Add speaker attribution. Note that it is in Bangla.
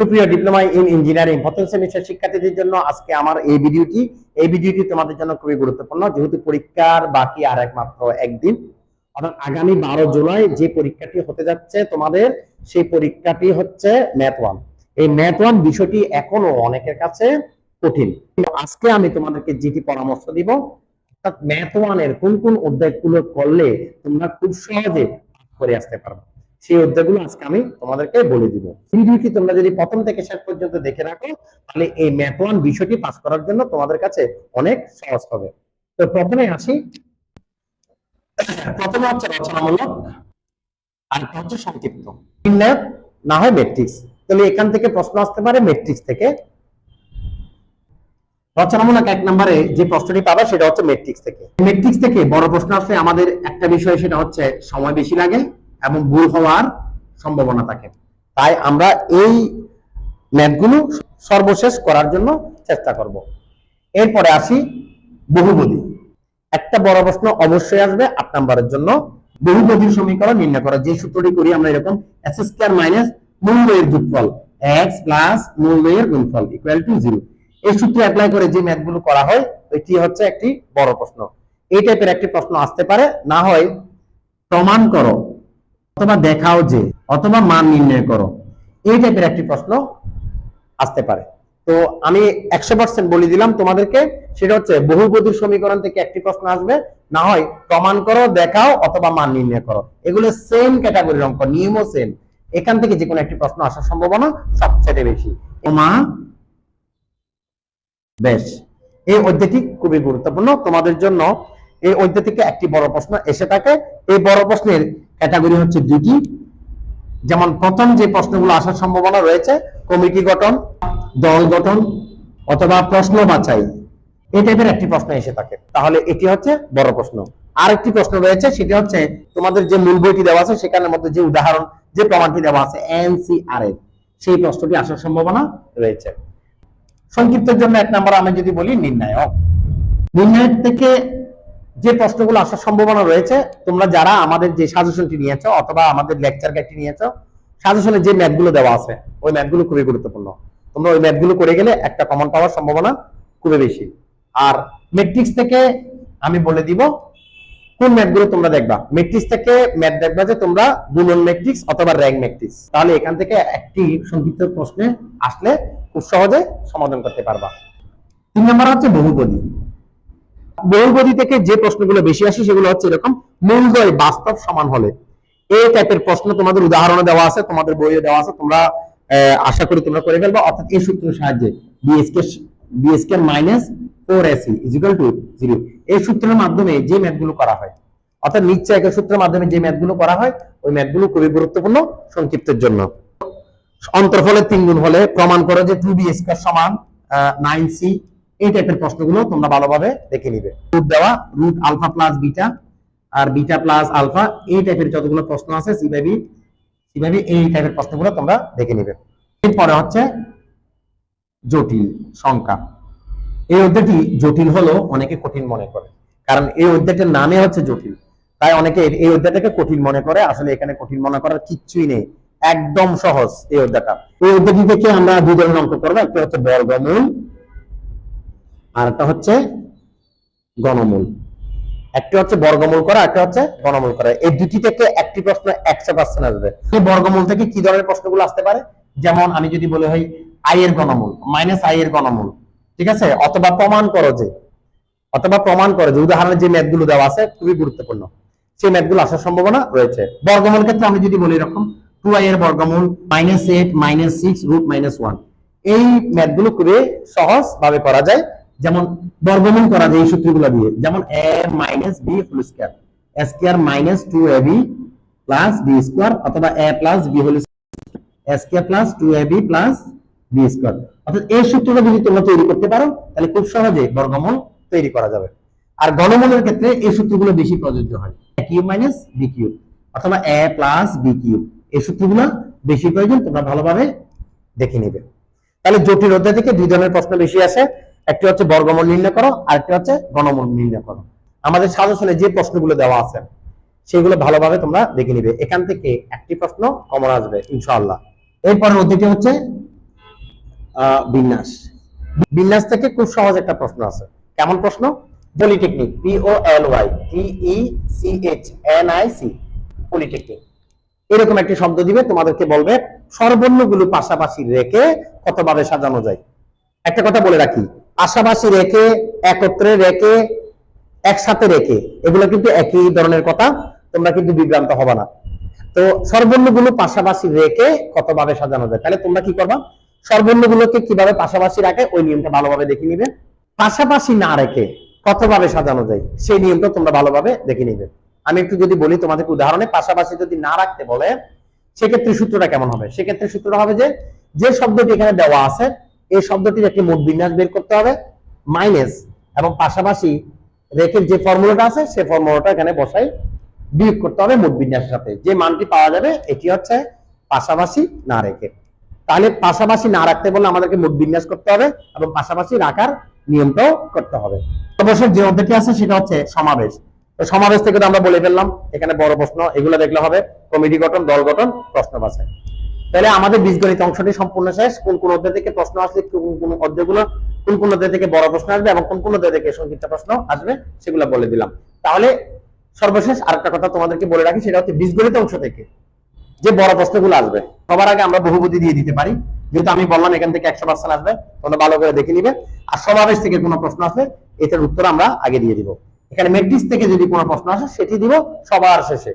Speaker 1: সুপ্রিয় ডিপ্লোমা ইন ইঞ্জিনিয়ারিং প্রথম সেমিস্টার শিক্ষার্থীদের জন্য আজকে আমার এই ভিডিওটি। এই ভিডিওটি তোমাদের জন্য খুবই গুরুত্বপূর্ণ, যেহেতু পরীক্ষার বাকি আর একমাত্র একদিন। অর্থাৎ আগামী বারো জুলাই যে পরীক্ষাটি হতে যাচ্ছে তোমাদের, সেই পরীক্ষাটি হচ্ছে ম্যাথ ওয়ান। এই ম্যাথ ওয়ান বিষয়টি এখনও অনেকের কাছে কঠিন। আজকে আমি তোমাদেরকে যেটি পরামর্শ দিব, অর্থাৎ ম্যাথ ওয়ানের কোন কোন অধ্যায়গুলো করলে তোমরা খুব সহজে করে আসতে পারবে। সেই অধ্যায়গুলো আজকে আমি তোমাদেরকে বলে দিব। ভিডিওটি তোমরা যদি প্রথম থেকে শেষ পর্যন্ত দেখে রাখো, তাহলে এই ম্যাথ ওয়ান বিষয়টি পাস করার জন্য তোমাদের কাছে অনেক সহজ হবে। তো প্রথমে আসি। প্রথমে হচ্ছে রচনামূলক আর হচ্ছে সংক্ষিপ্ত। না হয় ম্যাট্রিক্স তাহলে এখান থেকে প্রশ্ন আসতে পারে ম্যাট্রিক্স থেকে। রচনামূলক এক নম্বরে যে প্রশ্নটি পাবে সেটা হচ্ছে ম্যাট্রিক্স থেকে। ম্যাট্রিক্স থেকে বড় প্রশ্ন আসলে আমাদের একটা বিষয়, সেটা হচ্ছে সময় বেশি লাগে। এবং ভুল হওয়ার সম্ভাবনা থাকে। তাই আমরা এই ম্যাথগুলো সর্বশেষ করার জন্য চেষ্টা করব। এরপরে আসি বহুপদী। একটা বড় প্রশ্ন অবশ্যই আসবে আট নম্বরের জন্য। বহুপদীর সমীকরণ নির্ণয় করা, যে সূত্রটি করি আমরা এরকম এস স্কোয়ার মাইনাস মূল্যের যোগফল এক্স প্লাস মূল্যের গুণফল ইকুয়াল টু জিরো এই সূত্র অ্যাপ্লাই করে যে ম্যাথগুলো করা হয়, এটি হচ্ছে একটি বড় প্রশ্ন। এই টাইপের একটি প্রশ্ন আসতে পারে, না হয় প্রমাণ করো। অথবা দেখাও যে, অথবা মান নির্ণয় করো। এই টাইপের একটি প্রশ্ন আসতে পারে। তো আমি একশো পার্সেন্ট বলে দিলাম তোমাদেরকে, সেটা হচ্ছে বহুপদীর সমীকরণ থেকে একটি প্রশ্ন আসবে। না হয় প্রমাণ করো, দেখাও, অথবা মান নির্ণয় করো। এগুলো সেম ক্যাটাগরির অঙ্ক, নিয়মও সেম এখান থেকে যে কোনো একটি প্রশ্ন আসার সম্ভাবনা সবচেয়ে বেশি। মা বেশ। এই অধ্যায়টি খুবই গুরুত্বপূর্ণ। তোমাদের জন্য এই অধ্যায় থেকে একটি বড় প্রশ্ন এসে থাকে। এই বড় প্রশ্নের ক্যাটাগরি হচ্ছে দুটি যেমন প্রথম যে প্রশ্নগুলো আসার সম্ভাবনা রয়েছে, কমিটি গঠন, দল গঠন অথবা প্রশ্ন বাছাই, এই টাইপের একটি প্রশ্ন এসে থাকে। তাহলে এটি হচ্ছে বড় প্রশ্ন। আরেকটি প্রশ্ন রয়েছে, সেটি হচ্ছে তোমাদের যে মূল বইটি দেওয়া আছে, সেখানের মধ্যে যে উদাহরণ, যে প্রমাণটি দেওয়া আছে এনসিআর এর সেই প্রশ্নটি আসার সম্ভাবনা রয়েছে। সংক্ষিপ্তের জন্য এক নম্বর আমি যদি বলি নির্ণায়ক। নির্ণায়ক থেকে যে প্রশ্নগুলো আসার সম্ভাবনা রয়েছে, তোমরা যারা আমাদের যে সাজেশনটি নিয়েছো অথবা আমাদের লেকচার গাইডটি নিয়েছো, সাজেশনে যে ম্যাথগুলো দেওয়া আছে, ওই ম্যাথগুলো খুবই গুরুত্বপূর্ণ। তোমরা ওই ম্যাথগুলো করে গেলে একটা কমন পাওয়ার সম্ভাবনা খুবই বেশি। আর ম্যাট্রিক্স থেকে আমি বলে দিব, কোন ম্যাথগুলো তোমরা দেখবা? ম্যাট্রিক্স থেকে ম্যাথ দেখবা যে তোমরা গুণন ম্যাট্রিক্স অথবা র্যাঙ্ক ম্যাট্রিক্স তাহলে এখান থেকে একটি সংক্ষিপ্ত প্রশ্নে আসলে খুব সহজে সমাধান করতে পারবা। তিন নম্বর হচ্ছে বহুপদী। বহুপদী থেকে যে প্রশ্নগুলো বেশি আসে সেগুলো হচ্ছে এরকম, মূলদয় বাস্তব সমান হলে। এই টাইপের প্রশ্ন তোমাদের উদাহরণে দেওয়া আছে, তোমাদের বইয়ে দেওয়া আছে, তোমরা আশা করি তোমরা করে ফেলবা। অর্থাৎ এই সূত্রের সাহায্যে বিএসকে BSK minus four AC equal to zero এই সূত্রের মাধ্যমে যে ম্যাথগুলো করা হয়, অর্থাৎ নিচ্ছে একের সূত্রের মাধ্যমে যে ম্যাথগুলো করা হয়, ওই ম্যাথগুলো খুবই গুরুত্বপূর্ণ, সংক্ষিপ্তের জন্য। অন্তর্ফলের তিন গুণ হলে প্রমাণ করো যে টু বি স্কোয়ার সমান নাইন সি এই টাইপের প্রশ্নগুলো তোমরা ভালোভাবে দেখে নিবে। রুট দেওয়া রুট আলফা প্লাস বিটা আর বিটা প্লাস আলফা এই টাইপের যতগুলো প্রশ্ন আছে সিভাবি সিভাবি এই টাইপের প্রশ্নগুলো তোমরা দেখে নিবে। এরপরে হচ্ছে জটিল সংখ্যা। এই অধ্যায়টি জটিল হলো অনেকে কঠিন মনে করে। কারণ এই অধ্যায়টার নামে হচ্ছে জটিল। তাই অনেকে এই অধ্যায়টাকে কঠিন মনে করে। আসলে এখানে কঠিন মনে করার কিচ্ছুই নেই। একদম সহজ এই অধ্যায়টা এই অধ্যায়টি থেকে আমরা দুই ধরনের অঙ্ক করব? একটা হচ্ছে বর্গমূল আর একটা হচ্ছে গণমূল। একটি হচ্ছে বর্গমূল করা একটা হচ্ছে গণমূল করা। এই দুটি থেকে একটি প্রশ্ন একশো পার্সেন্ট আসবে। বর্গমূল থেকে কি ধরনের প্রশ্নগুলো আসতে পারে? যেমন আমি যদি বলে হই আই এর গণমূল মাইনাস আই এর গণমূল, ঠিক আছে? অথবা প্রমাণ করো যে, অথবা প্রমাণ করে যে, উদাহরণে যে ম্যাথগুলো দেওয়া আছে, খুবই গুরুত্বপূর্ণ। সেই ম্যাথগুলো আসার সম্ভাবনা রয়েছে। বর্গমূল ক্ষেত্রে আমি যদি বলি এরকম টু আই এর বর্গমূল minus eight minus six root minus one এই ম্যাথগুলো খুবই সহজ ভাবে করা যায়। যেমন বর্গমূল করা যায় এই সূত্রগুলো দিয়ে, যেমন A minus B whole square A square minus two A B plus B square অথবা A plus B whole A square plus two A B plus B square অর্থাৎ এই সূত্রটা যদি তোমরা তৈরি করতে পারো, তাহলে খুব সহজে বর্গমূল তৈরি করা যাবে। আর গণমূলের ক্ষেত্রে এই সূত্রগুলো বেশি প্রযোজ্য হয়। A cube minus B cube অথবা এ প্লাস বি কিউব এই সূত্রগুলো বেশি প্রয়োজন, তোমরা ভালোভাবে দেখে নেবে। তাহলে জটিল অধ্যায় থেকে দুই ধরনের প্রশ্ন বেশি আসে। একটি হচ্ছে বর্গমূল নির্ণয় করো, আরেকটি হচ্ছে গণমূল নির্ণয় করো। আমাদের সাজেশনে যে প্রশ্নগুলো দেওয়া আছে, সেগুলো ভালোভাবে তোমরা দেখে নিবে। এখান থেকে একটি প্রশ্ন কমন আসবে, ইনশাআল্লাহ। এরপরের অধ্যায়টি হচ্ছে বিন্যাস। বিন্যাস থেকে খুব সহজ একটা প্রশ্ন আছে। কেমন প্রশ্ন? Polytechnic P O L Y T E C H N I C polytechnic. এরকম একটি শব্দ দিবে, তোমাদেরকে বলবে স্বরবর্ণগুলো পাশাপাশি রেখে কতভাবে সাজানো যায়। একটা কথা বলে রাখি পাশাপাশি রেখে, একত্রে রেখে, একসাথে রেখে। এগুলো কিন্তু একই ধরনের কথা, তোমরা কিন্তু বিভ্রান্ত হবে না। তো স্বরবর্ণগুলো পাশাপাশি রেখে কতভাবে সাজানো যায়? তাহলে তোমরা কি করবা? স্বরবর্ণগুলোকে কীভাবে পাশাপাশি রাখে? ওই নিয়মটা ভালোভাবে দেখে নিবে। পাশাপাশি না রেখে কতভাবে সাজানো যায়? সেই নিয়মটা তোমরা ভালোভাবে দেখে নিবে। আমি একটু যদি বলি তোমাদেরকে উদাহরণে, পাশাপাশি যদি না রাখতে বলে, সেক্ষেত্রে সূত্রটা কেমন হবে? সেক্ষেত্রে সূত্রটা হবে যে যে শব্দটি এখানে দেওয়া আছে এই শব্দটির একটি মোট বিন্যাস বের করতে হবে মাইনাস এবং পাশাপাশি রেখের যে ফর্মুলাটা আছে সেই ফর্মুলাটা এখানে বসাই বিয়োগ করতে হবে মোট বিন্যাসের সাথে। যে মানটি পাওয়া যাবে, এটি হচ্ছে পাশাপাশি না রেখে। তাহলে পাশাপাশি না রাখতে বললে আমাদেরকে মোট বিন্যাস করতে হবে, এবং পাশাপাশি রাখার নিয়মটাও করতে হবে। অবশ্যই যে অধ্যায়টি আছে, সেটা হচ্ছে সমাবেশ। সমাবেশ থেকে তো আমরা বলে ফেললাম, এখানে বড় প্রশ্ন, এগুলো দেখলে হবে, কমিটি গঠন, দল গঠন, প্রশ্ন বাছাই। তাহলে আমাদের বীজগণিত অংশটি সম্পূর্ণ শেষ। কোন কোন অধ্যায় থেকে প্রশ্ন আসলে, কোন কোন অধ্যায়গুলো, কোন কোন অধ্যায় থেকে বড় প্রশ্ন আসবে এবং কোন কোন অধ্যায় থেকে সংক্ষিপ্ত প্রশ্ন আসবে, সেগুলো বলে দিলাম। তাহলে সর্বশেষ আরেকটা কথা তোমাদেরকে বলে রাখি, সেটা হচ্ছে বীজগণিত অংশ থেকে যে বড় প্রশ্নগুলো আসবে, সবার আগে আমরা বহুপতি দিয়ে দিতে পারি। যেহেতু আমি বললাম এখান থেকে একশো পার্সেন্ট আসবে, তোমরা ভালো করে দেখে নিবে। আর সমাবেশ থেকে কোনো প্রশ্ন আসলে, এটার উত্তর আমরা আগে দিয়ে দিব। এখানে মেট্রিক্স থেকে যদি কোনো প্রশ্ন আসে, সেটি দিব সবার শেষে।